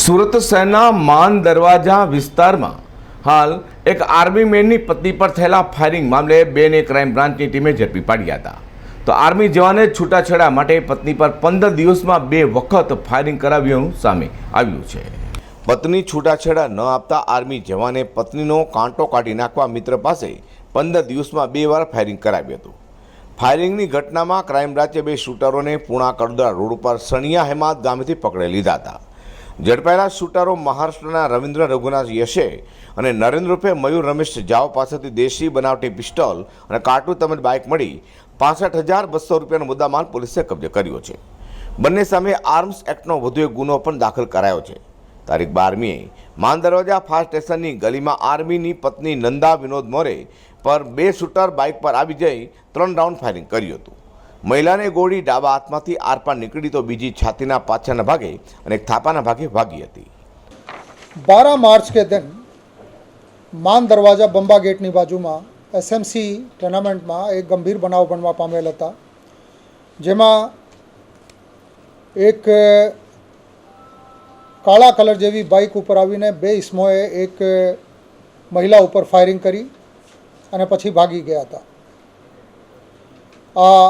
સુરત શહેરના માન દરવાજા વિસ્તારમાં હાલ એક આર્મી મેનની પત્ની પર થયેલા ફાયરિંગ મામલે બેને ક્રાઇમ બ્રાન્ચની ટીમે ઝડપી પાડ્યા હતા. તો આર્મી જવાને છૂટાછેડા માટે પત્ની પર પંદર દિવસમાં બે વખત ફાયરિંગ કરાવ્યું સામે આવ્યું છે. પત્ની છૂટાછેડા ન આપતા આર્મી જવાને પત્નીનો કાંટો કાઢી નાખવા મિત્ર પાસે પંદર દિવસમાં બે વાર ફાયરિંગ કરાવ્યું હતું. ફાયરિંગની ઘટનામાં ક્રાઇમ બ્રાન્ચે બે શૂટરોને પૂણા કડોદરા રોડ ઉપર સણિયા હેમાદ ગામેથી પકડી લીધા હતા. ઝડપાયેલા શૂટરો મહારાષ્ટ્રના રવિન્દ્ર રઘુનાથ યશે અને નરેન્દ્ર રૂપે મયુર રમેશ જાવ પાસેથી દેશી બનાવટી પિસ્ટોલ અને કાર્ટૂન તેમજ બાઇક મળી પાસઠ હજાર બસો રૂપિયાનો મુદ્દામાલ પોલીસે કબજે કર્યો છે. બંને સામે આર્મ્સ એક્ટનો વધુ એક ગુનો પણ દાખલ કરાયો છે. તારીખ બારમીએ માન દરવાજા ફાયર સ્ટેશનની ગલીમાં આર્મીની પત્ની નંદા વિનોદ મોરે પર બે શૂટર બાઇક પર આવી જઈ ત્રણ રાઉન્ડ ફાયરિંગ કર્યું હતું. મહિલાને ગોળી ડાબા હાથમાંથી આરપાર નીકળી તો બીજી છાતીના પાછળના ભાગે અને થાપાના ભાગે વાગી હતી. બારા માર્ચ કે દિન માન દરવાજા બંબા ગેટની બાજુમાં એસએમસી ટુર્નામેન્ટમાં એક ગંભીર બનાવ બનવા પામેલ હતા. જેમાં એક, કાળા કલર જેવી બાઇક ઉપર આવીને બે ઇસમોએ એક મહિલા ઉપર ફાયરિંગ કરી અને પછી ભાગી ગયા હતા. આ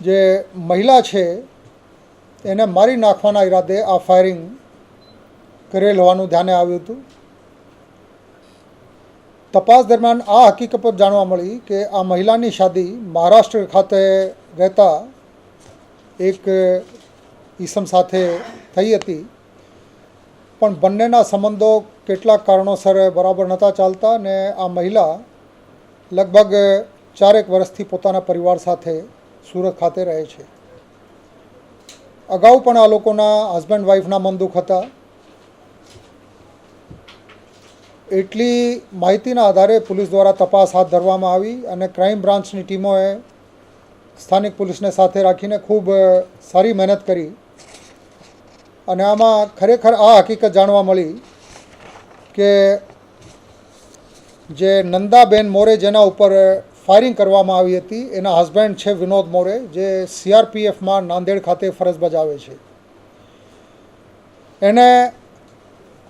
જે મહિલા છે, એને મારી નાખવાના ઈરાદે આ ફાયરિંગ કરેલ હોવાનું ધ્યાને આવ્યું હતું. તપાસ દરમિયાન આ હકીકત જાણવા મળી કે આ મહિલાની શાદી મહારાષ્ટ્ર ખાતે રહેતા એક ઈસમ સાથે થઈ હતી. પણ બંનેના સંબંધો કેટલાક કારણોસર બરાબર નહોતા ચાલતા ને આ મહિલા લગભગ ચારેક વર્ષથી પોતાના પરિવાર સાથે સુરત ખાતે રહે છે. અગાઉ પણ આ લોકોના હસબન્ડ વાઈફના મન દુઃખ હતા. એટલી માહિતીના આધારે પોલીસ દ્વારા તપાસ હાથ ધરવામાં આવી અને ક્રાઇમ બ્રાન્ચની ટીમોએ સ્થાનિક પોલીસને સાથે રાખીને ખૂબ સારી મહેનત કરી. અને આમાં ખરેખર આ હકીકત જાણવા મળી કે જે નંદાબેન મોરે જેના ઉપર ફાયરિંગ કરવામાં આવી હતી. એના હસબન્ડ છે વિનોદ મોરે, જે સીઆરપીએફમાં નાંદેડ ખાતે ફરજ બજાવે છે. એને,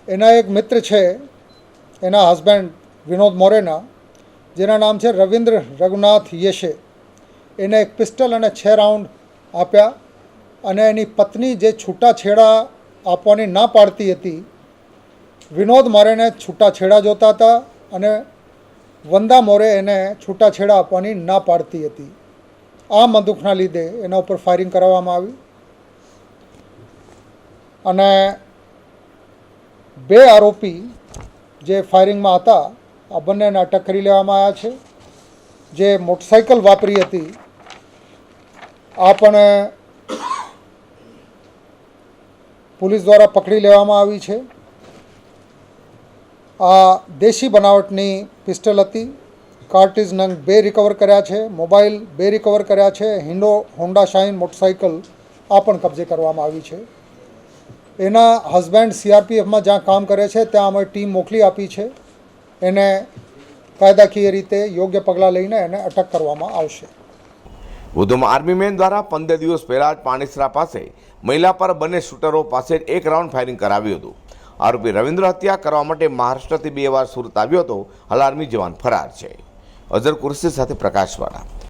એના એક મિત્ર છે, એના હસબન્ડ વિનોદ મોરેના, જેના નામ છે રવિન્દ્ર રઘુનાથ યશે. એને એક પિસ્ટલ અને છ રાઉન્ડ આપ્યા અને એની પત્ની જે છૂટાછેડા આપવાની ના પાડતી હતી, વિનોદ મોરેને છૂટાછેડા જોતા હતા અને વંદા મોરે એને છૂટાછેડા આપવાની ના પાડતી હતી. આ બંદૂકના લીધે એના ઉપર ફાયરિંગ કરવામાં આવી. અને બે આરોપી જે ફાયરિંગમાં હતા, આ બંનેને અટક કરી લેવામાં આવ્યા છે. જે મોટરસાઇકલ વાપરી હતી, આ પણ પોલીસ દ્વારા પકડી લેવામાં આવી છે. આ દેશી બનાવટની પિસ્ટલ હતી. કાર્ટિઝ નંગ બે રિકવર કર્યા છે. મોબાઈલ બે રિકવર કર્યા છે. હિન્ડો, હોન્ડા, શાઇન મોટરસાઇકલ આ પણ કબજે કરવામાં આવી છે. એના હસબન્ડ સીઆરપીએફમાં જ્યાં કામ કરે છે, ત્યાં અમે ટીમ મોકલી આપી છે. એને કાયદાકીય રીતે યોગ્ય પગલાં લઈને એને અટક કરવામાં આવશે. વધુમાં આર્મી મેન દ્વારા પંદર દિવસ પહેલાં જ પાણીસરા પાસે મહિલા પર બંને શૂટરો પાસે એક રાઉન્ડ ફાયરિંગ કરાવ્યું હતું. આરોપી રવિન્દ્ર હત્યા કરવા માટે મહારાષ્ટ્રથી બે વાર સુરત આવ્યો હતો. હાલ આર્મી જવાન ફરાર છે. અઝર કુરશી સાથે પ્રકાશવાળા.